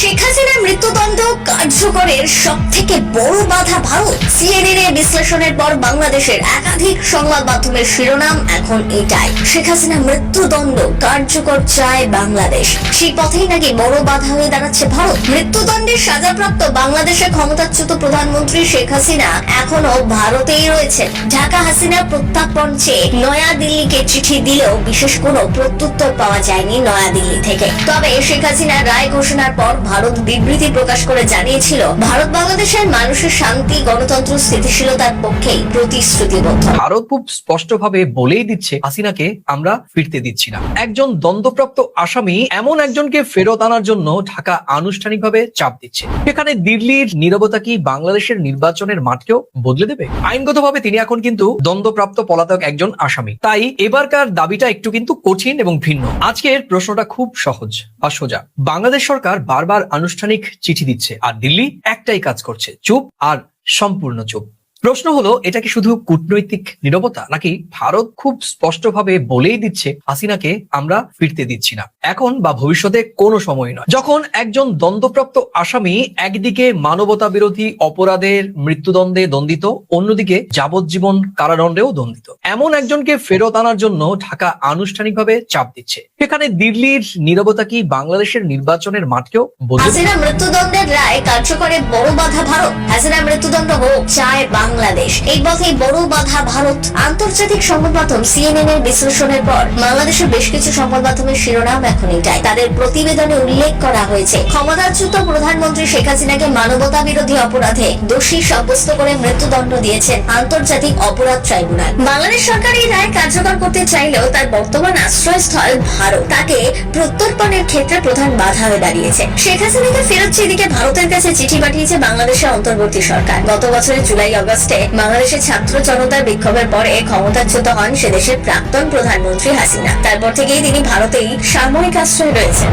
শেখ হাসিনার মৃত্যুদণ্ড কার্যকরের সব থেকে বড় বাধা ভারত। সিএনএন এর বিশ্লেষণের পর বাংলাদেশের একাধিক সংবাদ মাধ্যমের শিরোনাম এখন এটাই। শেখ হাসিনা মৃত্যুদণ্ড কার্যকর চায় বাংলাদেশ। সেই পথেই নাকি বড় বাধা হয়ে দাঁড়াচ্ছে ভারত। মৃত্যুদণ্ডের সাজাপ্রাপ্ত বাংলাদেশের ক্ষমতাচ্যুত প্রধানমন্ত্রী শেখ হাসিনা এখনও ভারতেই রয়েছে ঢাকা হাসিনা প্রত্যাপন চেয়ে নয়া দিল্লিকে চিঠি দিলেও বিশেষ কোনো প্রত্যুত্তর পাওয়া যায়নি নয়া দিল্লি থেকে। তবে শেখ হাসিনা রায় ঘোষণার পর ভারত বিবৃতি প্রকাশ করে জানিয়েছিল, ভারত বাংলাদেশের মানুষের শান্তি, গণতন্ত্র, স্থিতিশীলতার পক্ষেই প্রতিশ্রুতিবদ্ধ। ভারত খুব স্পষ্টভাবে বলেই দিচ্ছে, হাসিনাকে আমরা ফিরতে দিচ্ছি না। একজন দ্বন্দ্বপ্রাপ্ত আসামি এমন একজনকে ফেরত আনার জন্য ঢাকা আনুষ্ঠানিকভাবে চাপ দিচ্ছে। এখানে দিল্লির নীরবতা কি বাংলাদেশের নির্বাচনের মাঠকেও বদলে দেবে? আইনগতভাবে তিনি এখন কিন্তু দ্বন্দ্বপ্রাপ্ত পলাতক একজন আসামি। তাই এবারকার দাবিটা একটু কিন্তু কঠিন এবং ভিন্ন। আজকের প্রশ্নটা খুব সহজ। বা সোজা। বাংলাদেশ সরকার বারবার আনুষ্ঠানিক চিঠি দিচ্ছে। আর দিল্লি একটাই কাজ করছে চুপ আর সম্পূর্ণ চুপ। প্রশ্ন হলো, এটা কি শুধু কূটনৈতিক নিরবতা, নাকি ভারত খুব স্পষ্টভাবে বলেই দিচ্ছে হাসিনাকে আমরা ফিরতে দিচ্ছি না? এখন বা ভবিষ্যতে কোনো সময় নয়। যখন একজন দ্বন্দ্বপ্রাপ্ত আসামি একদিকে মানবতা বিরোধী অপরাধের মৃত্যুদণ্ডে দণ্ডিত, অন্যদিকে যাবজ্জীবন কারাদণ্ডেও দণ্ডিত। এমন একজনকে ফেরত আনার জন্য ঢাকা আনুষ্ঠানিকভাবে চাপ দিচ্ছে। সেখানে দিল্লির নিরবতা কি বাংলাদেশের নির্বাচনের মাঠকেও? হাসিনা মৃত্যুদণ্ডের রায় কার্যকরে বড় বাধা ভারত। হাসিনা মৃত্যুদণ্ড হোক চায় বাংলাদেশ। এই পথে বড় বাধা ভারত। আন্তর্জাতিক সংবাদ মাধ্যম সিএনএন এর বিশ্লেষণের পর বাংলাদেশের বেশ কিছু সংবাদ মাধ্যমের শিরোনাম এখন এটাই তাদের প্রতিবেদনে উল্লেখ করা হয়েছে, ক্ষমতাচ্যুত প্রধানমন্ত্রী শেখ হাসিনাকে মানবতা বিরোধী অপরাধে দোষী সাব্যস্ত করে মৃত্যুদণ্ড দিয়েছেন আন্তর্জাতিক অপরাধ ট্রাইব্যুনাল। বাংলাদেশ সরকার এই রায় কার্যকর করতে চাইলেও তার বর্তমান আশ্রয়স্থল ভারত। তাকে প্রত্যর্পণের ক্ষেত্রে প্রধান বাধা হয়ে দাঁড়িয়েছে। শেখ হাসিনাকে ফেরত এদিকে ভারতের কাছে চিঠি পাঠিয়েছে বাংলাদেশের অন্তর্বর্তী সরকার। গত বছরের জুলাই আগস্টে বাংলাদেশের ছাত্র জনতার বিক্ষোভের পরে ক্ষমতাচ্যুত হন সে দেশের প্রাক্তন প্রধানমন্ত্রী হাসিনা। তারপর থেকেই তিনি ভারতেই সাময়িক আশ্রয় রয়েছেন।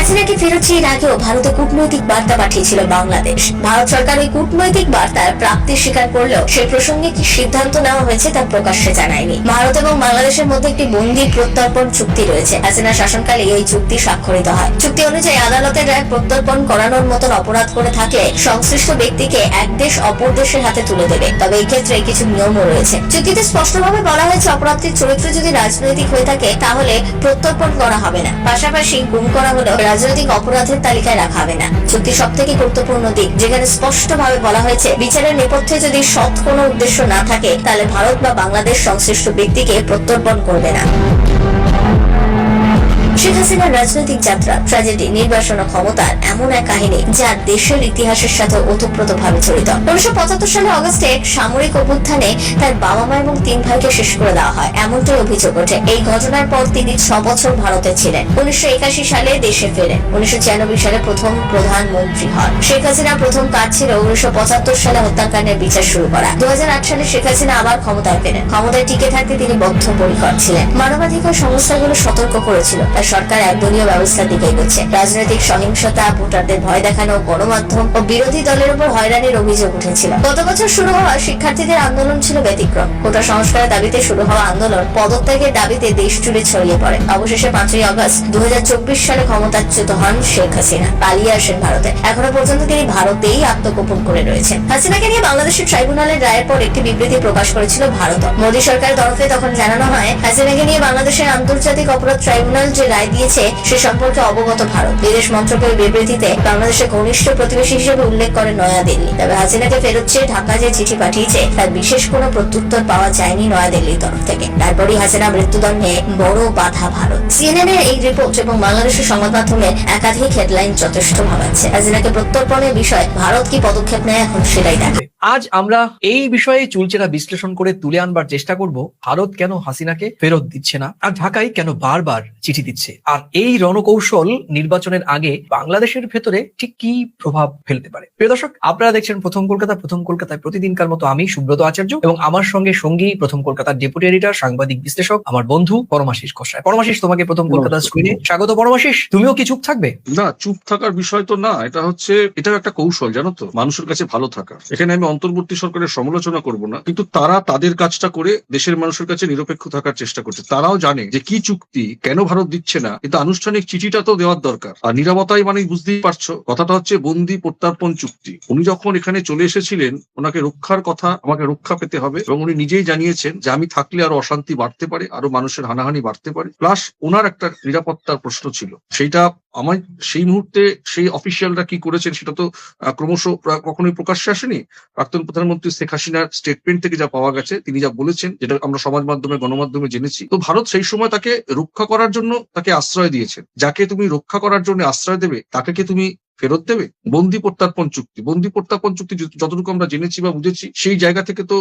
হাসিনাকে ফেরত চেয়ে আগেও ভারতে কূটনৈতিক বার্তা পাঠিয়েছিল বাংলাদেশ। ভারত সরকার ওই কূটনৈতিক বার্তার প্রাপ্তি স্বীকার করলেও সে প্রসঙ্গে কি সিদ্ধান্ত নেওয়া হয়েছে তা প্রকাশ্যে জানায়নি। ভারত এবং বাংলাদেশের মধ্যে একটি বন্দি প্রত্যর্পণ চুক্তি রয়েছে। হাসিনা শাসনকালে এই চুক্তি স্বাক্ষরিত হয়। চুক্তি অনুযায়ী আদালতের রায় প্রত্যর্পণ করানোর মতন অপরাধ করে থাকলে সংশ্লিষ্ট ব্যক্তিকে এক দেশ অপর দেশের হাতে তুলে দেবে। তবে এই ক্ষেত্রে কিছু নিয়মও রয়েছে। চুক্তিতে স্পষ্টভাবে বলা হয়েছে, অপরাধটির চরিত্র যদি রাজনৈতিক হয়ে থাকে, তাহলে প্রত্যর্পণ করা হবে না। পাশাপাশি গুম করা হলেও রাজনৈতিক অপরাধের তালিকায় রাখা হবে না। চুক্তি সব থেকে গুরুত্বপূর্ণ দিক, যেখানে স্পষ্টভাবে বলা হয়েছে, বিচারের নেপথ্যে যদি সৎ কোনো উদ্দেশ্য না থাকে, তাহলে ভারত বা বাংলাদেশ সংশ্লিষ্ট ব্যক্তিকে প্রত্যর্পণ করবে না। শেখ হাসিনার রাজনৈতিক যাত্রা ট্র্যাজেডি নির্বাসন ক্ষমতার এমন এক কাহিনী যা দেশের ইতিহাসের সাথে ওতপ্রোত ভাবে জড়িত। উনিশশো পঁচাত্তর সালে অগস্টে এক সামরিক অভ্যুত্থানে তার বাবা মা এবং তিন ভাইকে শেষ করে দেওয়া হয়। এমনটাই অভিযোগ ওঠে। এই ঘটনার পর তিনি ছ বছর ভারতে ছিলেন। উনিশশো একাশি সালে দেশে ফেরেন। উনিশশো ছিয়ানব্বই সালে প্রথম প্রধানমন্ত্রী হন। শেখ হাসিনা প্রথম কাজ ছিল উনিশশো পঁচাত্তর সালে হত্যাকাণ্ডের বিচার শুরু করা। দু হাজার আট সালে শেখ হাসিনা আবার ক্ষমতায় ফেরেন। ক্ষমতায় টিকে থাকতে তিনি বদ্ধপরিকর ছিলেন। মানবাধিকার সংস্থাগুলো সতর্ক করেছিল। তার সরকার একদলীয় ব্যবস্থার দিকে এগোচ্ছে রাজনৈতিক সহিংসতা, ভোটারদের ভয় দেখানো, গণমাধ্যম ও বিরোধী দলের উপর হয়রানির অভিযোগ উঠেছিল। গত বছর শুরু হওয়া শিক্ষার্থীদের আন্দোলন ছিল ব্যতিক্রম। কোটা সংস্কারের দাবিতে শুরু হওয়া আন্দোলন পদত্যাগের দাবিতে দেশ জুড়ে ছড়িয়ে পড়ে। অবশেষে পাঁচই আগস্ট দু সালে ক্ষমতাচ্যুত হন শেখ হাসিনা। পালিয়ে আসেন ভারতে। এখনও পর্যন্ত তিনি ভারতেই আত্মগোপন করে রয়েছেন। হাসিনাকে নিয়ে বাংলাদেশের ট্রাইব্যুনালের রায়ের পর একটি বিবৃতি প্রকাশ করেছিল ভারত মোদী সরকারের তরফে তখন জানানো হয়, হাসিনাকে নিয়ে বাংলাদেশের আন্তর্জাতিক অপরাধ ট্রাইব্যুনাল যে রায় দিয়েছে, সে সম্পর্কে অবগত ভারত। বিদেশ মন্ত্রকের বিবৃতিতে বাংলাদেশের ঘনিষ্ঠ প্রতিবেশী হিসেবে উল্লেখ করে নয়াদিল্লি। তবে হাসিনাকে ফেরত চেয়ে ঢাকা যে চিঠি পাঠিয়েছে, তার বিশেষ কোনো প্রত্যুত্তর পাওয়া যায়নি নয়াদিল্লির তরফ থেকে। তারপরই হাসিনা মৃত্যুদণ্ডে বড় বাধা ভারত। সিএনএন এর এই রিপোর্ট এবং বাংলাদেশের সংবাদ মাধ্যমে একাধিক হেডলাইন যথেষ্ট ভাবাচ্ছে। হাসিনাকে প্রত্যর্পণের বিষয়ে ভারত কি পদক্ষেপ নেয় এখন সেটাই দেখা। আজ আমরা এই বিষয়ে চুলচেরা বিশ্লেষণ করে তুলে আনবার চেষ্টা করব ভারত কেন হাসিনাকে ফেরত দিচ্ছে না? আর ঢাকায় কেন বারবার চিঠি দিচ্ছে? আর এই রণকৌশল নির্বাচনের আগে বাংলাদেশের ভেতরে ঠিক কি প্রভাব ফেলতে পারে? প্রিয় দর্শক আপনারা দেখছেন প্রথম কলকাতা প্রথম কলকাতায় প্রতিদিনকার মতো আমি সুব্রত আচার্য এবং আমার সঙ্গে সঙ্গী প্রথম কলকাতার ডেপুটি এডিটর সাংবাদিক বিশ্লেষক আমার বন্ধু পরমাশিস কষায় পরমাশিস তোমাকে প্রথম কলকাতার স্ক্রিনে স্বাগত পরমাশিস। তুমিও কি চুপ থাকবে? না চুপ থাকার বিষয় তো না এটা হচ্ছে এটাও একটা কৌশল জানো তো? মানুষের কাছে ভালো থাকা। এখানে আমি অন্তর্বর্তী সরকারের সমালোচনা করব না, কিন্তু তারা তাদের কাজটা করে দেশের মানুষের কাছে নিরপেক্ষ থাকার চেষ্টা করছে। তারাও জানে যে কি চুক্তি, কেন ভারত দিচ্ছে না কিন্তু আনুষ্ঠানিক চিঠিটা তো দেওয়ার দরকার। আর নিরাপত্তাই মানে বুঝতেই পারছ, কথাটা হচ্ছে বন্দি প্রত্যার্পণ চুক্তি। উনি যখন এখানে চলে এসেছিলেন, ওনাকে রক্ষার কথা আমাকে রক্ষা পেতে হবে এবং উনি নিজেই জানিয়েছেন যে আমি থাকলে আরও অশান্তি বাড়তে পারে, আরও মানুষের হানাহানি বাড়তে পারে। প্লাস ওনার একটা নিরাপত্তার প্রশ্ন ছিল। সেইটা আমার, সেই মুহূর্তে সেই অফিসিয়ালরা কি করেছেন সেটা তো ক্রমশ কখনোই প্রকাশ্যে আসেনি। প্রাক্তন প্রধানমন্ত্রী শেখ হাসিনার স্টেটমেন্ট থেকে যা পাওয়া গেছে, তিনি যা বলেছেন, যেটা আমরা সমাজ মাধ্যমে, গণমাধ্যমে জেনেছি, তো ভারত সেই সময় তাকে রক্ষা করার জন্য তাকে আশ্রয় দিয়েছেন যাকে তুমি রক্ষা করার জন্য আশ্রয় দেবে, তাকে কি তুমি ফেরত দেবে? বন্দি প্রত্যার্পণ চুক্তি। বন্দি প্রত্যার্পণ চুক্তি যতটুকু আমরা জেনেছি বা বুঝেছি সেই জায়গা থেকে তো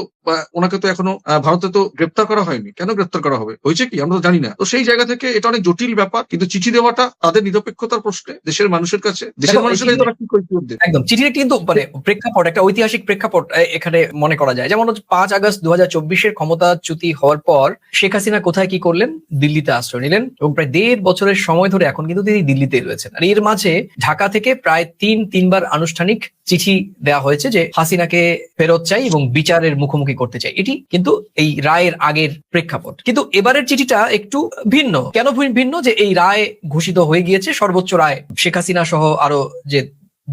ওনাকে তো এখনও ভারতে তো গ্রেপ্তার করা হয়নি। কেন গ্রেপ্তার করা হবে? হয়েছে কি? আমরা তো জানি না। তো সেই জায়গা থেকে এটা অনেক জটিল ব্যাপার কিন্তু চিঠি দেওয়াটা তাদের নিরপেক্ষতার প্রশ্নে দেশের মানুষের কাছে দেশের মানুষের কাছে তারা কি কৈফিয়ত দেবে একদম। চিঠির কিন্তু মানে প্রেক্ষাপট একটা ঐতিহাসিক প্রেক্ষাপট এখানে মনে করা যায়। যেমন পাঁচ আগস্ট দু হাজার চব্বিশের ক্ষমতাচ্যুতি হওয়ার পর শেখ হাসিনা কোথায় কি করলেন? দিল্লিতে আশ্রয় নিলেন এবং প্রায় দেড় বছরের সময় ধরে এখন কিন্তু তিনি দিল্লিতে রয়েছেন। আর এর মাঝে ঢাকা থেকে প্রায় তিন, তিনবার আনুষ্ঠানিক চিঠি দেওয়া হয়েছে যে হাসিনাকে ফেরত চাই এবং বিচারের মুখোমুখি করতে চাই। এটি কিন্তু এই রায়ের আগের প্রেক্ষাপট। কিন্তু এবারের চিঠিটা একটু ভিন্ন। কেন ভিন্ন? যে এই রায় ঘোষিত হয়ে গিয়েছে, সর্বোচ্চ রায় শেখ হাসিনা সহ আরও যে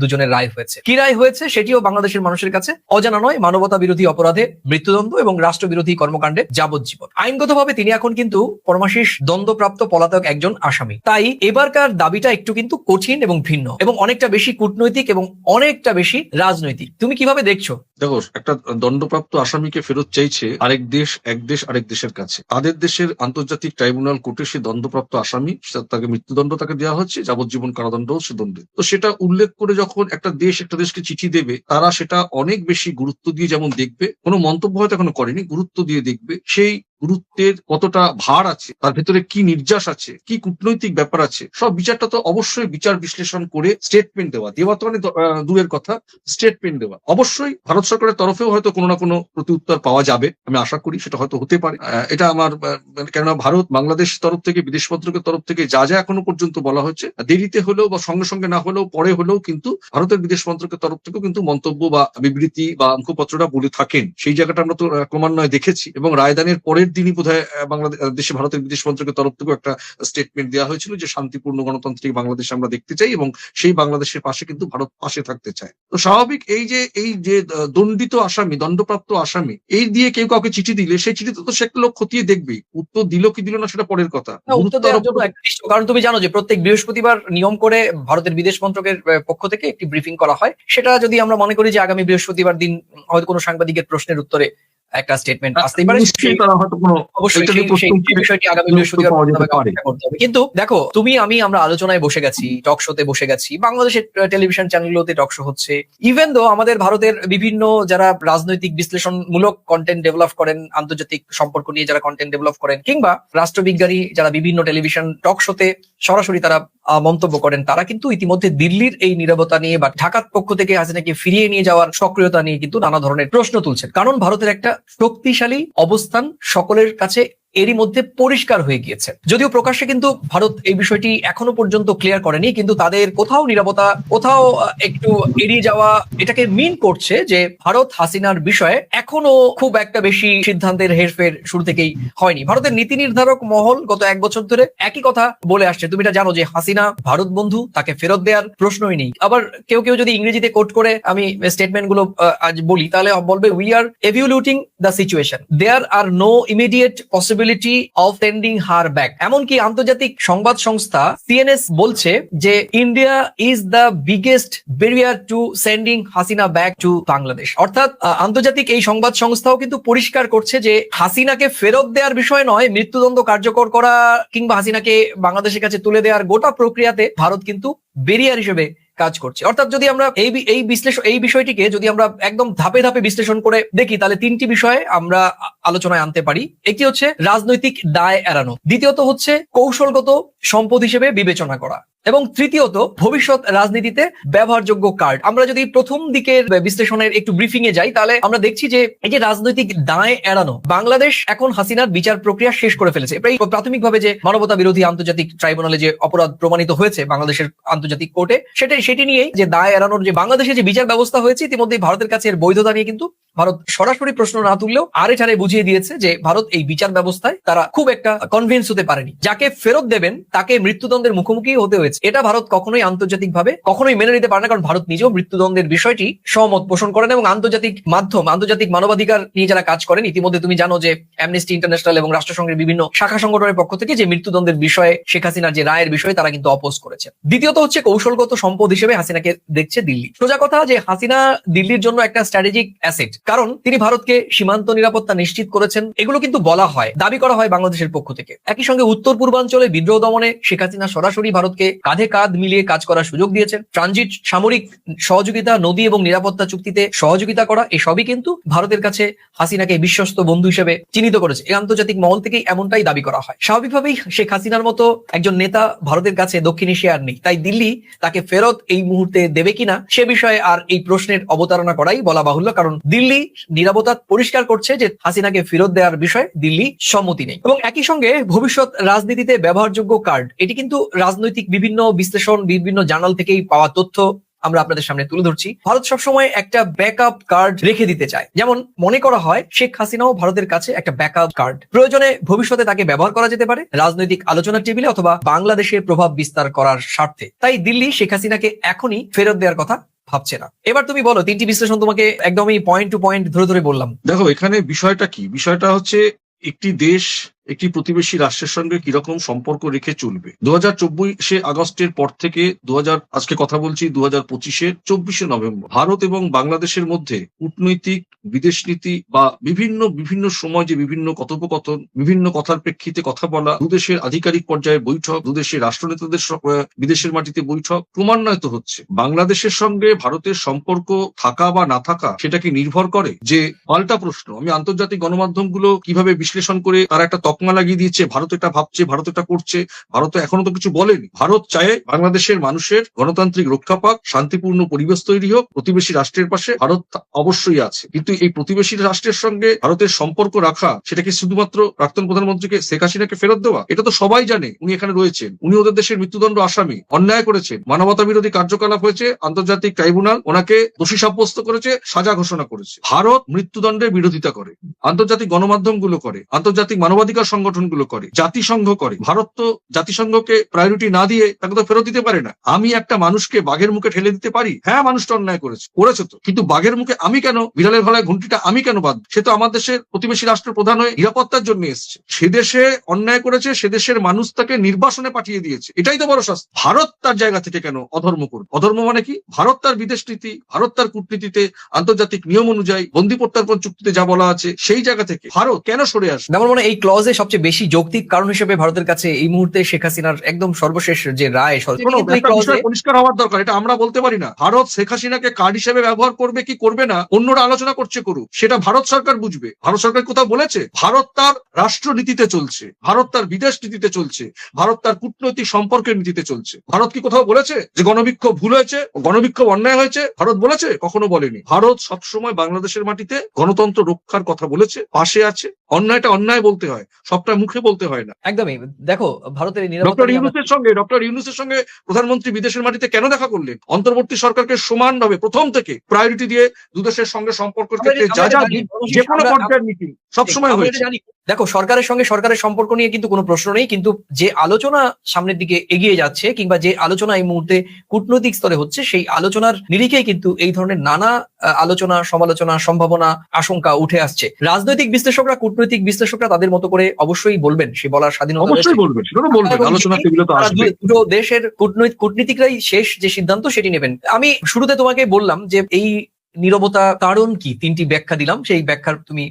দুজনের রায় হয়েছে। কি রায় হয়েছে সেটিও বাংলাদেশের মানুষের কাছে অজানা নয়। মানবতা বিরোধী অপরাধে মৃত্যুদণ্ড এবং রাষ্ট্রবিরোধী কর্মকাণ্ডে যাবজ্জীবন। আইনগতভাবে তিনি এখন কিন্তু পরমাশিস দ্বন্দ্বপ্রাপ্ত পলাতক একজন আসামি। তাই এবারকার দাবিটা একটু কিন্তু কঠিন এবং ভিন্ন এবং অনেকটা বেশি কূটনৈতিক এবং অনেকটা বেশি রাজনৈতিক। তুমি কীভাবে দেখছ? দেখো, একটা দণ্ডপ্রাপ্ত আসামিকে ফেরত চাইছে আরেক দেশ, এক দেশ, আরেক দেশের কাছে। তাদের দেশের আন্তর্জাতিক ট্রাইব্যুনাল কোর্টে সে দণ্ডপ্রাপ্ত আসামি তাকে মৃত্যুদণ্ড তাকে দেওয়া হচ্ছে, যাবজ্জীবন কারাদণ্ড সে দণ্ডিত তো সেটা উল্লেখ করে একটা দেশ একটা দেশকে চিঠি দেবে, তারা সেটা অনেক বেশি গুরুত্ব দিয়ে যেমন দেখবে, কোনো মন্তব্য হয়তো এখনও করেনি, গুরুত্ব দিয়ে দেখবে, সেই গুরুত্বের কতটা ভার আছে তার ভেতরে কি নির্যাস আছে কি কূটনৈতিক ব্যাপার আছে সব বিচারটা তো অবশ্যই বিচার বিশ্লেষণ করে স্টেটমেন্ট দেওয়া। দেওয়া তো আহ, দূরের কথা স্টেটমেন্ট দেওয়া। অবশ্যই ভারত সরকারের তরফেও হয়তো কোনো না কোনো প্রতি উত্তর পাওয়া যাবে আমি আশা করি সেটা হয়তো হতে পারে। এটা আমার মানে কেননা ভারত বাংলাদেশ তরফ থেকে বিদেশ মন্ত্রকের তরফ থেকে যা যা এখনও পর্যন্ত বলা হচ্ছে দেরিতে হলেও বা সঙ্গে সঙ্গে না হলেও পরে হলেও কিন্তু ভারতের বিদেশ মন্ত্রকের তরফ থেকেও কিন্তু মন্তব্য বা বিবৃতি বা মুখপত্রটা বলে থাকেন। সেই জায়গাটা আমরা তো ক্রমান্বয়ে দেখেছি এবং রায়দানের পরের দিনই বোধহয় বাংলাদেশ দেশে ভারতের বিদেশ মন্ত্রকের তরফ থেকে একটা স্টেটমেন্ট দেওয়া হয়েছিল যে শান্তিপূর্ণ গণতান্ত্রিক বাংলাদেশ আমরা দেখতে চাই এবং সেই বাংলাদেশের পাশে কিন্তু ভারত পাশে থাকতে চায়। তো স্বাভাবিক এই যে এই যে দণ্ডিত আসামি দণ্ডপ্রাপ্ত আসামি এই দিয়ে কেউ কাউকে চিঠি দিলে সেই চিঠিতে তো সে একটা লোক খতিয়ে দেখবেই। উত্তর দিল কি দিল না সেটা পরের কথা। কারণ তুমি জানো যে প্রত্যেক বৃহস্পতিবার নিয়ম করে ভারতের বিদেশ মন্ত্রকের পক্ষ থেকে একটি ব্রিফিং করা হয়। সেটা যদি আমরা মনে করি যে আগামী বৃহস্পতিবার দিন হয়তো কোনো সাংবাদিকের প্রশ্নের উত্তরে একটা স্টেটমেন্ট আসতেই পারে। বিষয়টি আগামী করতে হবে। কিন্তু দেখো তুমি আমি আমরা আলোচনায় বসে গেছি টক শোতে বসে গেছি বাংলাদেশের টেলিভিশন চ্যানেলগুলোতে টক শো হচ্ছে। ইভেন দো আমাদের ভারতের বিভিন্ন যারা রাজনৈতিক বিশ্লেষণমূলক কন্টেন্ট ডেভেলপ করেন আন্তর্জাতিক সম্পর্ক নিয়ে যারা কন্টেন্ট ডেভেলপ করেন কিংবা রাষ্ট্রবিজ্ঞানী যারা বিভিন্ন টেলিভিশন টক শোতে সরাসরি তারা মন্তব্য করেন। তারা কিন্তু ইতিমধ্যে দিল্লির এই নিরাপত্তা নিয়ে বা ঢাকার পক্ষ থেকে হাসিনাকে ফিরিয়ে নিয়ে যাওয়ার সক্রিয়তা নিয়ে কিন্তু নানা ধরনের প্রশ্ন তুলছেন। কারণ ভারতের একটা শক্তিশালী অবস্থান সকলের কাছে এরই মধ্যে পরিষ্কার হয়ে গিয়েছে। যদিও প্রকাশ্যে কিন্তু ভারত এই বিষয়টি এখনও পর্যন্ত ক্লিয়ার করেনি, কিন্তু তাদের কোথাও নিরাপত্তা, কোথাও একটু এড়িয়ে যাওয়া এটাকে মিন করছে যে ভারত হাসিনার বিষয়ে এখনও খুব একটা বেশি সিদ্ধান্তের হেরফের শুরু থেকেই হয়নি। ভারতের নীতি নির্ধারক মহল গত এক বছর ধরে একই কথা বলে আসছে। তুমি এটা জানো যে হাসিনা ভারত বন্ধু, তাকে ফেরত দেওয়ার প্রশ্নই নেই। আবার কেউ কেউ যদি ইংরেজিতে কোট করে আমি স্টেটমেন্টগুলো আজ বলি, তাহলে বলবে we are evaluating the situation there are no immediate possibility of sending her back এমনকি আন্তর্জাতিক সংবাদ সংস্থা সিএনএস বলছে যে India is the biggest barrier to sending Hasina back to Bangladesh অর্থাৎ আন্তর্জাতিক এই সংবাদ সংস্থাও কিন্তু পরিষ্কার করছে যে হাসিনাকে ফেরত দেওয়ার বিষয় নয়, মৃত্যুদণ্ড কার্যকর করা কিংবা হাসিনাকে বাংলাদেশের কাছে তুলে দেওয়ার গোটা প্রক্রিয়াতে ভারত কিন্তু বেরিয়ার হিসেবে কাজ করছে। অর্থাৎ যদি আমরা এই এই বিশ্লেষণ এই বিষয়টিকে যদি আমরা একদম ধাপে ধাপে বিশ্লেষণ করে দেখি, তাহলে তিনটি বিষয়ে আমরা আলোচনায় আনতে পারি। একটি হচ্ছে রাজনৈতিক দায় এড়ানো। দ্বিতীয়ত হচ্ছে কৌশলগত সম্পদ হিসেবে বিবেচনা করা। এবং তৃতীয়ত, ভবিষ্যৎ রাজনীতিতে ব্যবহারযোগ্য কার্ড আমরা যদি প্রথম দিকের বিশ্লেষণের একটু ব্রিফিং এ যাই, তাহলে আমরা দেখছি যে এই যে রাজনৈতিক দায় এড়ানো, বাংলাদেশ এখন হাসিনার বিচার প্রক্রিয়া শেষ করে ফেলেছে। এই প্রাথমিকভাবে যে মানবতা বিরোধী আন্তর্জাতিক ট্রাইব্যুনালে যে অপরাধ প্রমাণিত হয়েছে বাংলাদেশের আন্তর্জাতিক কোর্টে, সেটাই সেটি নিয়েই যে দায় এড়ানোর যে বাংলাদেশে যে বিচার ব্যবস্থা হয়েছে ইতিমধ্যে ভারতের কাছে এর বৈধতা নিয়ে কিন্তু ভারত সরাসরি প্রশ্ন না তুললেও আরে ঠারে বুঝিয়ে দিয়েছে যে ভারত এই বিচার ব্যবস্থায় তারা খুব একটা কনভিন্স হতে পারেনি। যাকে ফেরত দেবেন, তাকে মৃত্যুদণ্ডের মুখোমুখি হতে হয়েছে। এটা ভারত কখনোই আন্তর্জাতিক ভাবে কখনোই মেনে নিতে পারে না, কারণ ভারত নিজেও মৃত্যুদণ্ডের বিষয়টি সহমত পোষণ করেন এবং আন্তর্জাতিক মাধ্যম, আন্তর্জাতিক মানবাধিকার নিয়ে যারা কাজ করেন, ইতিমধ্যে তুমি জানো যে অ্যামনেস্টি ইন্টারন্যাশনাল এবং রাষ্ট্রসংঘের বিভিন্ন শাখা সংগঠনের পক্ষ থেকে যে মৃত্যুদণ্ডের বিষয়ে শেখ হাসিনার যে রায়ের বিষয়ে তারা কিন্তু অপোজ করেছে। দ্বিতীয়ত হচ্ছে কৌশলগত সম্পদ হিসেবে হাসিনাকে দেখছে দিল্লি। সোজা কথা যে হাসিনা দিল্লির জন্য একটা স্ট্র্যাটেজিক অ্যাসেট কারণ তিনি ভারতকে সীমান্ত নিরাপত্তা নিশ্চিত করেছেন, এগুলো কিন্তু বলা হয়, দাবি করা হয় বাংলাদেশের পক্ষ থেকে। একই সঙ্গে উত্তর পূর্বাঞ্চলে বিদ্রোহ দমনে শেখ হাসিনা সরাসরি ভারতকে কাঁধে কাঁধ মিলিয়ে কাজ করার সুযোগ দিয়েছেন। ট্রানজিট, সামরিক সহযোগিতা, নদী এবং নিরাপত্তা চুক্তিতে সহযোগিতা করা এসবই কিন্তু ভারতের কাছে হাসিনাকে বিশ্বস্ত বন্ধু হিসেবে চিহ্নিত করেছে। এই আন্তর্জাতিক মহল থেকেই এমনটাই দাবি করা হয়। স্বাভাবিকভাবেই শেখ হাসিনার মতো একজন নেতা ভারতের কাছে দক্ষিণ এশিয়ার নেই। তাই দিল্লি তাকে ফেরত এই মুহূর্তে দেবে কিনা, সে বিষয়ে আর এই প্রশ্নের অবতারণা করাই বলা বাহুল্য। কারণ দিল্লি নিরাপত্তা পরিষ্কার করছে যে হাসিনাকে ফেরত দেওয়ার বিষয়ে দিল্লি সম্মতি নেই। এবং একই সঙ্গে ভবিষ্যৎ রাজনীতিতে ব্যবহারযোগ্য কার্ড, এটি কিন্তু রাজনৈতিক বিভিন্ন বিশ্লেষণ, বিভিন্ন জার্নাল থেকেই পাওয়া তথ্য আমরা আপনাদের সামনে তুলে ধরছি। ভারত সবসময় একটা ব্যাকআপ কার্ড রেখে দিতে চায়। যেমন মনে করা হয়, শেখ হাসিনাও ভারতের কাছে একটা ব্যাকআপ কার্ড। প্রয়োজনে ভবিষ্যতে তাকে ব্যবহার করা যেতে পারে, রাজনৈতিক আলোচনার টেবিলে অথবা বাংলাদেশের প্রভাব বিস্তার করার স্বার্থে। তাই দিল্লি শেখ হাসিনাকে এখনই ফেরত দেওয়ার কথা ভাবছে না। এবার তুমি বলো, তিনটি বিশ্লেষণ তোমাকে একদমই পয়েন্ট টু পয়েন্ট ধরে ধরে বললাম। দেখো, এখানে বিষয়টা কি? বিষয়টা হচ্ছে একটি দেশ একটি প্রতিবেশী রাষ্ট্রের সঙ্গে কীরকম সম্পর্ক রেখে চলবে? দু হাজার চব্বিশে আগস্টের পর থেকে দু হাজার আজকে কথা বলছি দু হাজার পঁচিশের চব্বিশে নভেম্বর। ভারত এবং বাংলাদেশের মধ্যে কূটনৈতিক, বিদেশ নীতি বা বিভিন্ন বিভিন্ন সময় যে বিভিন্ন কথোপকথন, বিভিন্ন কথার প্রেক্ষিতে কথা বলা, দুদেশের আধিকারিক পর্যায়ে বৈঠক, দুদেশের রাষ্ট্রনেতাদের বিদেশের মাটিতে বৈঠক ক্রমান্বয়ত হচ্ছে। বাংলাদেশের সঙ্গে ভারতের সম্পর্ক থাকা বা না থাকা সেটা কি নির্ভর করে? যে পাল্টা প্রশ্ন। আমি আন্তর্জাতিক গণমাধ্যমগুলো কীভাবে বিশ্লেষণ করে তারা একটা তকমা লাগিয়ে দিচ্ছে ভারত এটা ভাবছে, ভারত এটা করছে, ভারত এখনও তো কিছু বলেনি। ভারত চায় বাংলাদেশের মানুষের গণতান্ত্রিক রক্ষা পাক, শান্তিপূর্ণ পরিবেশ তৈরি হোক, প্রতিবেশী রাষ্ট্রের পাশে ভারত অবশ্যই আছে। কিন্তু এই প্রতিবেশী রাষ্ট্রের সঙ্গে ভারতের সম্পর্ক রাখা সেটা কি শুধুমাত্র প্রাক্তন প্রধানমন্ত্রীকে শেখ হাসিনাকে ফেরত দেওয়া, এটা তো সবাই জানে উনি এখানে রয়েছেন। উনি ওদের দেশের মৃত্যুদণ্ড আসামি, অন্যায় করেছেন, মানবতা বিরোধী কার্যকলাপ হয়েছে, আন্তর্জাতিক ট্রাইব্যুনাল ওনাকে দোষী সাব্যস্ত করেছে, সাজা ঘোষণা করেছে। ভারত মৃত্যুদণ্ডের বিরোধিতা করে, আন্তর্জাতিক গণমাধ্যমগুলো করে, আন্তর্জাতিক মানবাধিকার সংগঠনগুলো করে, জাতিসংঘ করে। ভারত তো জাতিসংঘকে প্রায়োরিটি না দিয়ে তাকে তো ফেরত দিতে পারে না। আমি একটা মানুষকে বাঘের মুখে ঠেলে দিতে পারি? হ্যাঁ মানুষটা অন্যায় করেছে করেছে তো। কিন্তু বাঘের মুখে আমি কেন, বিড়ালের ভালায় ঘুমটিটা আমি কেন বাদ সে তো আমার দেশের প্রতিবেশী রাষ্ট্র প্রধান হয়ে নিরাপত্তার জন্য এসেছে। সে দেশে অন্যায় করেছে, সে দেশের মানুষ তাকে নির্বাসনে পাঠিয়ে দিয়েছে। এটাই তো বড় শাস্তি। ভারত তার জায়গা থেকে কেন অধর্ম করবে? অধর্ম মানে কি? ভারত তার বিদেশ নীতি, ভারত তার কূটনীতিতে আন্তর্জাতিক নিয়ম অনুযায়ী বন্দি প্রত্যার্পণ চুক্তিতে যা বলা আছে, সেই জায়গা থেকে ভারত কেন সরে আসে আমার মনে এই ক্লজে সবচেয়ে বেশি যৌক্তিক কারণ হিসেবে ভারতের কাছে এই মুহূর্তে শেখ হাসিনার একদম সর্বশেষ যে রায় পরিষ্কার হওয়ার দরকার এটা আমরা বলতে পারি না। ভারত শেখ হাসিনাকে কার্ড হিসেবে ব্যবহার করবে কি করবে না অন্যরা আলোচনা করছে করুক। সেটা ভারত সরকার বুঝবে। ভারত সরকার কোথাও বলেছে ভারত তার রাষ্ট্রনীতিতে চলছে ভারত তার বিদেশ নীতিতে চলছে ভারত তার কূটনৈতিক সম্পর্কের নীতিতে চলছে। ভারত কি কোথাও বলেছে যে গণবিক্ষোভ ভুল হয়েছে গণবিক্ষোভ অন্যায় হয়েছে? ভারত বলেছে? কখনো বলেনি। ভারত সবসময় বাংলাদেশের মাটিতে গণতন্ত্র রক্ষার কথা বলেছে পাশে আছে। অন্যায়টা অন্যায় বলতে হয়। সবটা মুখে বলতে হয় না। একদমই। দেখো ভারতের ডক্টর ইউনুসের সঙ্গে ডক্টর ইউনুসের সঙ্গে প্রধানমন্ত্রী বিদেশের মাটিতে কেন দেখা করলেন অন্তর্বর্তী সরকারকে সমান সমানভাবে প্রথম থেকে প্রায়োরিটি দিয়ে দুদেশের সঙ্গে সম্পর্ক ক্ষেত্রে যা যা যে কোনো পর্যায়ের মিটিং সবসময় হয়েছে। দেখো সরকারের সঙ্গে সরকারের সম্পর্ক নিয়ে কিন্তু কোনো প্রশ্ন নেই কিন্তু যে আলোচনা সামনের দিকে এগিয়ে যাচ্ছে কিংবা যে আলোচনা এই মুহূর্তে কূটনৈতিক স্তরে হচ্ছে সেই আলোচনার নিরিখেই কিন্তু এই ধরনের নানা আলোচনা সমালোচনা সম্ভাবনা আশঙ্কা উঠে আসছে। রাজনৈতিক বিশ্লেষকরা কূটনৈতিক বিশ্লেষকরা তাদের মতো করে অবশ্যই বলবেন সে বলার স্বাধীনতা অবশ্যই বলবেন আলোচনা তো আসবে দুটো দেশের কূটনৈতিক কূটনীতিকরাই শেষ যে সিদ্ধান্ত সেটি নেবেন। আমি শুরুতে তোমাকে বললাম যে এই নীরবতা কারণ কি? তিনটি ব্যাখ্যা দিলাম সেই ব্যাখ্যার তুমি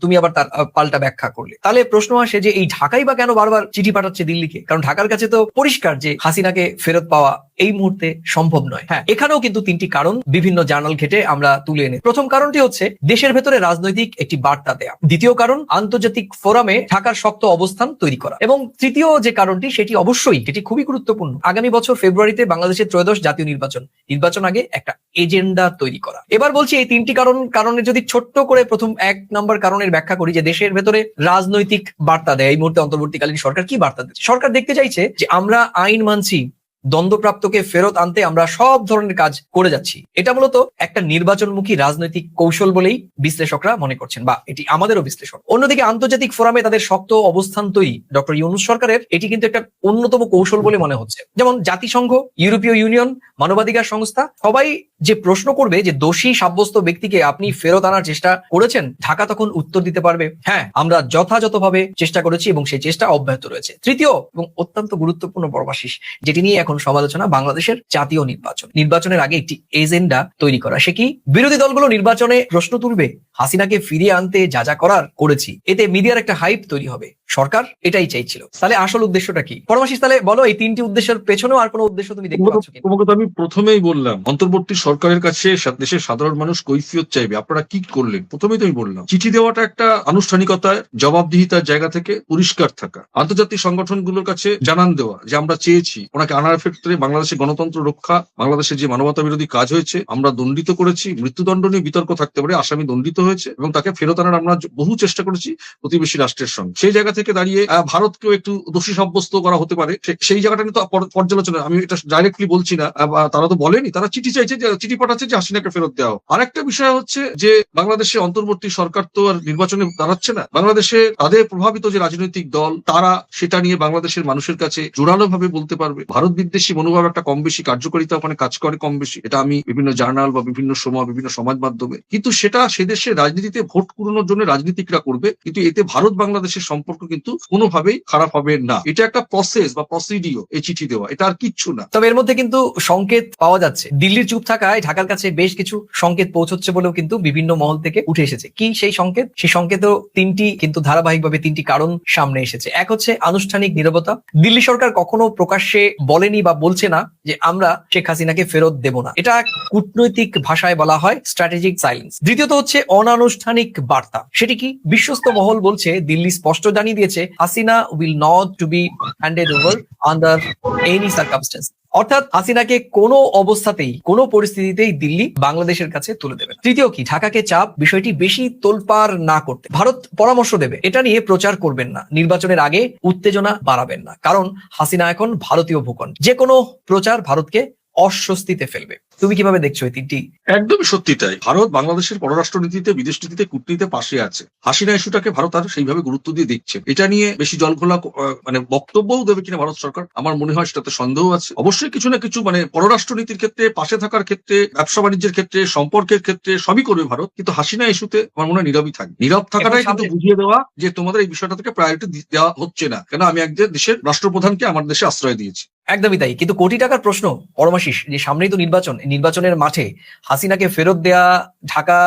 তুমি আবার তার পাল্টা ব্যাখ্যা করলে। তাহলে প্রশ্ন আসে যে এই ঢাকাই বা কেন বারবার চিঠি পাঠাচ্ছে দিল্লিকে? কারণ ঢাকার কাছে তো পরিষ্কার যে হাসিনাকে ফেরত পাওয়া এই মুহূর্তে সম্ভব নয়। হ্যাঁ এখানেও কিন্তু তিনটি কারণ বিভিন্ন জার্নাল ঘেটে আমরা তুলে এনে। প্রথম কারণটি হচ্ছে দেশের ভেতরে রাজনৈতিক একটি বার্তা দেয়া। দ্বিতীয় কারণ, আন্তর্জাতিক ফোরামে ঢাকার শক্ত অবস্থান তৈরি করা। এবং তৃতীয় যে কারণটি, সেটি অবশ্যই এটি খুবই গুরুত্বপূর্ণ, আগামী বছর ফেব্রুয়ারিতে বাংলাদেশের ত্রয়োদশ জাতীয় নির্বাচন। নির্বাচন আগে একটা এজেন্ডা তৈরি করা। এবার বলছি এই তিনটি কারণ কারণে যদি ছোট্ট করে প্রথম এক নম্বর কারণের ব্যাখ্যা করি যে দেশের ভেতরে রাজনৈতিক বার্তা দেয়। এই মুহূর্তে অন্তর্বর্তীকালীন সরকার কি বার্তা দিচ্ছে? সরকার দেখতে চাইছে যে আমরা আইন মানছি, দ্বন্দ্বপ্রাপ্তকে ফেরত আনতে আমরা সব ধরনের কাজ করে যাচ্ছি। এটা মূলত একটা নির্বাচনমুখী রাজনৈতিক কৌশল বলেই বিশ্লেষকরা মনে করছেন বা এটি আমাদেরও বিশ্লেষণ। অন্যদিকে আন্তর্জাতিক ফোরামে তাদের শক্ত অবস্থান তৈরি ডক্টর ইউনুস সরকারের এটি কিন্তু একটা অন্যতম কৌশল বলে মনে হচ্ছে। যেমন জাতিসংঘ, ইউরোপীয় ইউনিয়ন, মানবাধিকার সংস্থা, সবাই যে প্রশ্ন করবে যে দোষী সাব্যস্ত ব্যক্তিকে আপনি ফেরত আনার চেষ্টা করেছেন, ঢাকা তখন উত্তর দিতে পারবে হ্যাঁ আমরা যথাযথভাবে চেষ্টা করেছি এবং সেই চেষ্টা অব্যাহত রয়েছে। তৃতীয় এবং অত্যন্ত গুরুত্বপূর্ণ পর্বাশিস যেটি নিয়ে এখন সমালোচনা বাংলাদেশের জাতীয় নির্বাচন। নির্বাচনের আগে একটি এজেন্ডা তৈরি করা, সে কি? বিরোধী দলগুলো নির্বাচনে প্রশ্ন তুলবে, হাসিনাকে ফিরিয়ে আনতে যা যা করার করেছি, এতে মিডিয়ার একটা হাইপ তৈরি হবে। সরকার এটাই চাইছিল। তাহলে আসল উদ্দেশ্যটা কি? পরমাশিস তাহলে বলো এই তিনটি উদ্দেশ্যের পেছনেও আর কোনো উদ্দেশ্য তুমি দেখতে পাচ্ছ তোমাকে তো আমি প্রথমেই বললাম অন্তর্বর্তী সরকারের কাছে দেশের সাধারণ মানুষ কৈফিয়ত চাইবে। আপনারা কি করলেন? প্রথমেই তো আমি বললাম চিঠি দেওয়াটা একটা আনুষ্ঠানিকতায় জবাবদিহিতার জায়গা থেকে পরিষ্কার থাকা। আন্তর্জাতিক সংগঠনগুলোর কাছে জানান দেওয়া যে আমরা চেয়েছি ওনাকে আনার ক্ষেত্রে বাংলাদেশের গণতন্ত্র রক্ষা বাংলাদেশের যে মানবতা বিরোধী কাজ হয়েছে আমরা দণ্ডিত করেছি মৃত্যুদণ্ড নিয়ে বিতর্ক থাকতে পারে আসামি দণ্ডিত হয়েছে এবং তাকে ফেরত আনার আমরা বহু চেষ্টা করেছি প্রতিবেশী রাষ্ট্রের সঙ্গে। সেই জায়গা থেকে দাঁড়িয়ে আহ, ভারতকেও একটু দোষী সাব্যস্ত করা হতে পারে। সেই জায়গাটা নিয়ে তো পর্যালোচনা আমি এটা ডাইরেক্টলি বলছি না। তারা তো বলেনি। তারা চিঠি চাইছে যে চিঠি পাঠাচ্ছে যে হাসিনাকে ফেরত দেওয়া হোক। আরেকটা বিষয় হচ্ছে যে বাংলাদেশে অন্তর্বর্তী সরকার তো আর নির্বাচনে দাঁড়াচ্ছে না। বাংলাদেশে তাদের প্রভাবিত যে রাজনৈতিক দল তারা সেটা নিয়ে বাংলাদেশের মানুষের কাছে জোরালো ভাবে বলতে পারবে। ভারত বিদ্বেষী মনোভাব একটা কম বেশি কার্যকারিতা ওখানে কাজ করে কম বেশি। এটা আমি বিভিন্ন জার্নাল বা বিভিন্ন সময় বিভিন্ন সমাজ মাধ্যমে। কিন্তু সেটা সে দেশের রাজনীতিতে ভোট কুড়ানোর জন্য রাজনীতিকরা করবে। কিন্তু এতে ভারত বাংলাদেশের সম্পর্ক কিন্তু কোনোভাবেই খারাপ হবে না। এটা একটা প্রসেস বা প্রসিডিও এই চিঠি দেওয়া। এটা আর কিচ্ছু না। তবে এর মধ্যে কিন্তু সংকেত পাওয়া যাচ্ছে। দিল্লির চুপ থাকায় ঢাকার কাছে বেশ কিছু সংকেত পৌঁছচ্ছে বলেও কিন্তু বিভিন্ন মহল থেকে উঠে এসেছে। কি সেই সংকেত? সেই সংকেতও তিনটি কিন্তু ধারাবাহিকভাবে তিনটি কারণ সামনে এসেছে। এক হচ্ছে আনুষ্ঠানিক নীরবতা। দিল্লি সরকার কখনো প্রকাশ্যে বলেনি বা বলছে না যে আমরা শেখ হাসিনাকে ফেরত দেব না। এটা কূটনৈতিক ভাষায় বলা হয় স্ট্র্যাটেজিক সাইলেন্স দ্বিতীয়ত হচ্ছে অনানুষ্ঠানিক বার্তা। সেটি কি বিশ্বস্ত মহল বলছে? দিল্লি স্পষ্ট জানিয়ে দিয়েছে, Hasina will not to be handed over under any circumstances অর্থাৎ হাসিনাকে কোনো অবস্থাতেই, কোনো পরিস্থিতিতেই দিল্লি বাংলাদেশের কাছে তুলে দেবে তৃতীয় কি? ঢাকাকে চাপ, বিষয়টি বেশি তোলপার না করতে। ভারত পরামর্শ দেবে। এটা নিয়ে প্রচার করবেন না। নির্বাচনের আগে উত্তেজনা বাড়াবেন না। কারণ হাসিনা এখন ভারতীয় ভূখণ্ড। যে কোনো প্রচার ভারতকে অস্বস্তিতে ফেলবে। তুমি কীভাবে দেখছ এই তিনটি? একদমই সত্যি তাই। ভারত বাংলাদেশের পররাষ্ট্র নীতিতে বিদেশ নীতিতে কূটনীতিতে পাশে আছে। হাসিনা ইস্যুটাকে ভারত আর সেইভাবে গুরুত্ব দিয়ে দেখছে। এটা নিয়ে বেশি জলঘোলা মানে বক্তব্যও দেবে কিনা ভারত সরকার আমার মনে হয় সেটাতে সন্দেহ আছে। অবশ্যই কিছু না কিছু মানে পররাষ্ট্র নীতির ক্ষেত্রে পাশে থাকার ক্ষেত্রে ব্যবসা বাণিজ্যের ক্ষেত্রে সম্পর্কের ক্ষেত্রে সবই করবে ভারত। কিন্তু হাসিনা ইস্যুতে আমার মনে হয় নীরবই থাকবে। নীরব থাকাটাই কিন্তু বুঝিয়ে দেওয়া যে তোমাদের এই বিষয়টা থেকে প্রায়োরিটি দেওয়া হচ্ছে না। কেন আমি একজন দেশের রাষ্ট্রপ্রধানকে আমার দেশে আশ্রয় দিয়েছি। একদমই তাই। কিন্তু কোটি টাকার প্রশ্ন, পরমাশিস, যে সামনেই তো নির্বাচন, নির্বাচনের মাঠে হাসিনাকে ফেরত দেয়া, ঢাকা,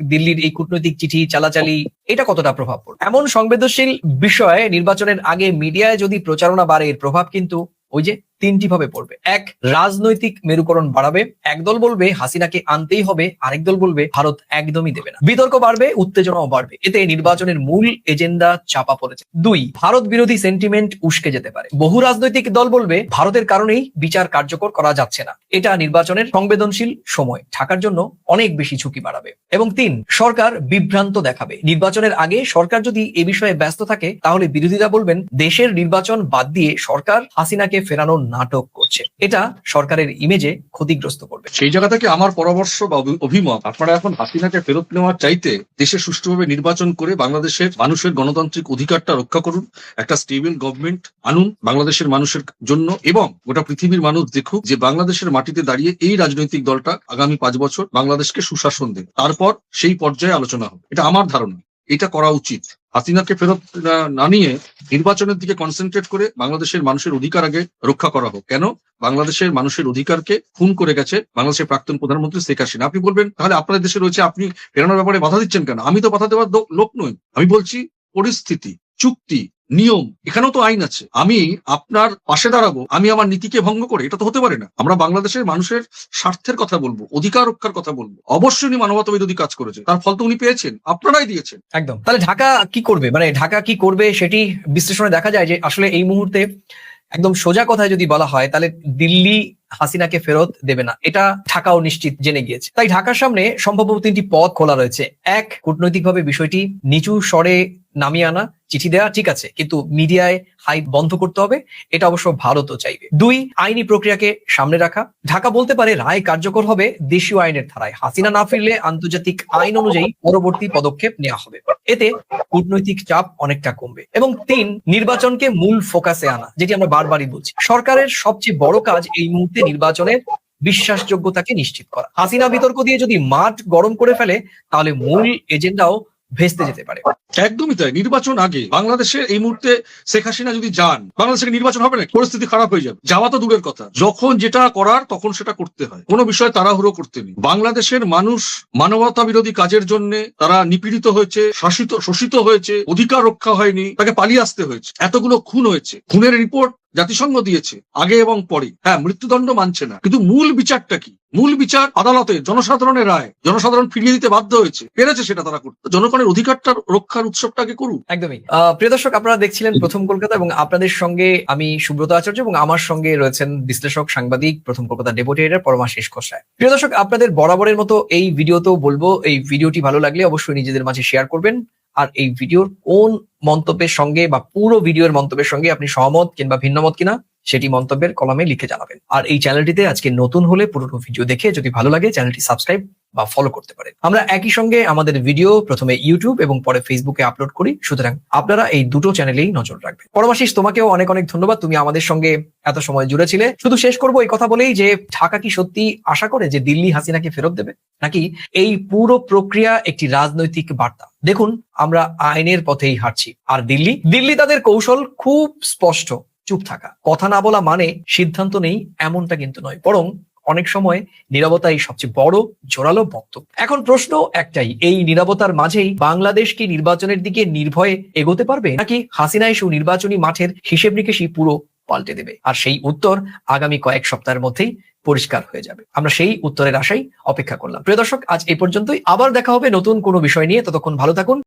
দিল্লির এই কূটনৈতিক চিঠি, চালাচালি, এটা কতটা প্রভাব পড়বে? এমন সংবেদনশীল বিষয়ে নির্বাচনের আগে মিডিয়ায় যদি প্রচারণা বাড়ে, এর প্রভাব কিন্তু ওই যে তিনটি ভাবে পড়বে। এক, রাজনৈতিক মেরুকরণ বাড়াবে। একদল বলবে, হাসিনাকে আনতেই হবে। আরেক দল বলবে, ভারত একদমই দেবে না। বিতর্ক বাড়বে, উত্তেজনাও বাড়বে। এতে নির্বাচনের মূল এজেন্ডা চাপা পড়েছে। দুই, ভারত বিরোধী সেন্টিমেন্ট উস্কে যেতে পারে। বহু রাজনৈতিক দল বলবে, ভারতের কারণেই বিচার কার্যকর করা যাচ্ছে না। এটা নির্বাচনের সংবেদনশীল সময়। ঢাকার জন্য অনেক বেশি ঝুঁকি বাড়াবে। এবং তিন, সরকার বিভ্রান্ত দেখাবে। নির্বাচনের আগে সরকার যদি এ বিষয়ে ব্যস্ত থাকে, তাহলে বিরোধীরা বলবেন, দেশের নির্বাচন বাদ দিয়ে সরকার হাসিনাকে ফেরানোর নাটক করছে। এটা সরকারের ইমেজে ক্ষতিগ্রস্ত করবে। সেই জায়গা থেকে আমার পরামর্শ বা অভিমত? আপনারা এখন হাসিনাকে ফেরত নেওয়ার চাইতে দেশে সুষ্ঠুভাবে নির্বাচন করে বাংলাদেশের মানুষের গণতান্ত্রিক অধিকারটা রক্ষা করুন, একটা স্টেবল গভর্নমেন্ট আনুন বাংলাদেশের মানুষের জন্য এবং গোটা পৃথিবীর মানুষ দেখুক যে বাংলাদেশের মাটিতে দাঁড়িয়ে এই রাজনৈতিক দলটা আগামী পাঁচ বছর বাংলাদেশকে সুশাসন দেবে তারপর সেই পর্যায়ে আলোচনা হবে। এটা আমার ধারণা। এটা করা উচিত। হাসিনাকে ফেরত না- নিয়ে নির্বাচনের দিকে কনসেন্ট্রেট করে বাংলাদেশের মানুষের অধিকার আগে রক্ষা করা হোক। কেন? বাংলাদেশের মানুষের অধিকারকে খুন করে গেছে বাংলাদেশের প্রাক্তন প্রধানমন্ত্রী শেখ হাসিনা। আপনি বলবেন, তাহলে আপনার দেশে রয়েছে, আপনি ফেরানোর ব্যাপারে বাধা দিচ্ছেন কেন? আমি তো বাধা দেওয়ার লোক নই। আমি বলছি পরিস্থিতি, চুক্তি নিয়ম, এখানেও তো আইন আছে। আমি আপনার পাশে দাঁড়াবো, আমি আমার নীতিকে ভঙ্গ করে, এটা তো হতে পারে না। আমরা বাংলাদেশের মানুষের স্বার্থের কথা বলব, অধিকার রক্ষার কথা বলব। অবশ্যই উনি মানবতা বিরোধী কাজ করেছে তার ফল তো উনি পেয়েছেন, আপনারাই দিয়েছেন। একদম। তাহলে ঢাকা কি করবে? মানে ঢাকা কি করবে সেটি বিশ্লেষণে দেখা যায় যে আসলে এই মুহূর্তে একদম সোজা কথায় যদি বলা হয়, তাহলে দিল্লি হাসিনাকে ফেরত দেবে না। এটা ঢাকাও নিশ্চিত জেনে গিয়েছে। তাই ঢাকার সামনে সম্ভবত তিনটি পথ খোলা রয়েছে। এক, কূটনৈতিকভাবে বিষয়টি নিচু স্বরে নামিয়ে আনা, চিঠি দেওয়া ঠিক আছে। কিন্তু মিডিয়ায় হাইপ বন্ধ করতে হবে, এটা অবশ্য ভারতও চাইবে। দুই, আইনি প্রক্রিয়াকে সামনে রাখা। ঢাকা বলতে পারে রায় কার্যকর হবে দেশীয় আইনের ধারায়। হাসিনা না ফিরলে আন্তর্জাতিক আইন অনুযায়ী পরবর্তী পদক্ষেপ নেওয়া হবে। এতে কূটনৈতিক চাপ অনেকটা কমবে। এবং তিন, নির্বাচনকে মূল ফোকাসে আনা, যেটি আমরা বারবারই বলছি। সরকারের সবচেয়ে বড় কাজ এই মুহূর্তে নির্বাচনের বিশ্বাসযোগ্যতাকে নিশ্চিত করা। হাসিনা বিতর্ক দিয়ে যদি মাঠ গরম করে ফেলে, তাহলে মূল এজেন্ডাও ভেস্তে যেতে পারে। একদমই তাই, নির্বাচন আগে। বাংলাদেশে এই মুহূর্তে শেখ হাসিনা যদি যান, বাংলাদেশে নির্বাচন হবে না, পরিস্থিতি খারাপ হয়ে যাবে। যাওয়া তো দূরের কথা। যখন যেটা করার, তখন সেটা করতে হয়। কোনো বিষয় তাড়াহুড়ো করতে নেই। বাংলাদেশের মানুষ মানবতা বিরোধী কাজের জন্য তারা নিপীড়িত হয়েছে, শাসিত, শোষিত হয়েছে, অধিকার রক্ষা হয়নি, তাকে পালিয়ে আসতে হয়েছে। এতগুলো খুন হয়েছে। খুনের রিপোর্ট জাতিসংঘ দিয়েছে, আগে এবং পরে। হ্যাঁ মৃত্যুদণ্ড মানছে না। কিন্তু মূল বিচারটা কি? মূল বিচার আদালতে জনসাধারণের রায়, জনসাধারণ ফিরিয়ে দিতে বাধ্য হয়েছে। পেরেছে সেটা তারা করতে। জনগণের অধিকারটা রক্ষার উৎসবটাকে করুক। একদমই। প্রিয় দর্শক, আপনারা দেখছিলেন প্রথম কলকাতা এবং আপনাদের সঙ্গে আমি সুব্রত আচার্য এবং আমার সঙ্গে রয়েছেন বিশ্লেষক, সাংবাদিক, প্রথম কলকাতা ডেপুটি এডিটর পরমাশিস খোসায় প্রিয় দর্শক, আপনাদের বরাবরের মতো এই ভিডিওতেও বলব, এই ভিডিওটি ভালো লাগলে অবশ্যই নিজেদের মাঝে শেয়ার করবেন। আর এই ভিডিওর কোন মন্তব্যের সঙ্গে বা পুরো ভিডিওর মন্তব্যের সঙ্গে আপনি সহমত কিংবা ভিন্নমত কিনা? সেটি মন্তব্যের কলমে লিখে জানাবেন। আর এই চ্যানেলটিতে আজকে নতুন হলে পুরোনো ভিডিও দেখে যদি ভালো লাগে, চ্যানেলটি সাবস্ক্রাইব বা ফলো করতে পারেন। আমরা একই সঙ্গে আমাদের ভিডিও প্রথমে ইউটিউব এবং পরে ফেসবুকে আপলোড করি। সুতরাং আপনারা এই দুটো চ্যানেলেই নজর রাখবেন। পরমাশিস তোমাকেও অনেক অনেক ধন্যবাদ। তুমি আমাদের সঙ্গে এত সময় জুড়ে ছিলে। শুধু শেষ করব এই কথা বলেই যে ঢাকা কি সত্যি আশা করে যে দিল্লি হাসিনাকে ফেরত দেবে? নাকি এই পুরো প্রক্রিয়া একটি রাজনৈতিক বার্তা? দেখুন, আমরা আইনের পথেই হাঁটছি। আর দিল্লি? দিল্লি তাদের কৌশল খুব স্পষ্ট। চুপ থাকা। কথা না বলা মানে সিদ্ধান্ত নেই এমনটা কিন্তু নয়, বরং অনেক সময় নিরবতাই সবচেয়ে বড়, জোরালো বক্তব্য। এখন প্রশ্ন একটাই, এই নিরবতার মাঝেই বাংলাদেশ কি নির্বাচনের দিকে নির্ভয়ে এগোতে পারবে, নাকি হাসিনা এসেও নির্বাচনী মাঠের হিসেব নিকেশই পুরো পাল্টে দেবে? আর সেই উত্তর আগামী কয়েক সপ্তাহের মধ্যেই পরিষ্কার হয়ে যাবে। আমরা সেই উত্তরের আশাই অপেক্ষা করলাম। প্রিয় দর্শক, আজ এই পর্যন্তই। আবার দেখা হবে নতুন কোনো বিষয় নিয়ে। ততক্ষণ ভালো থাকুন।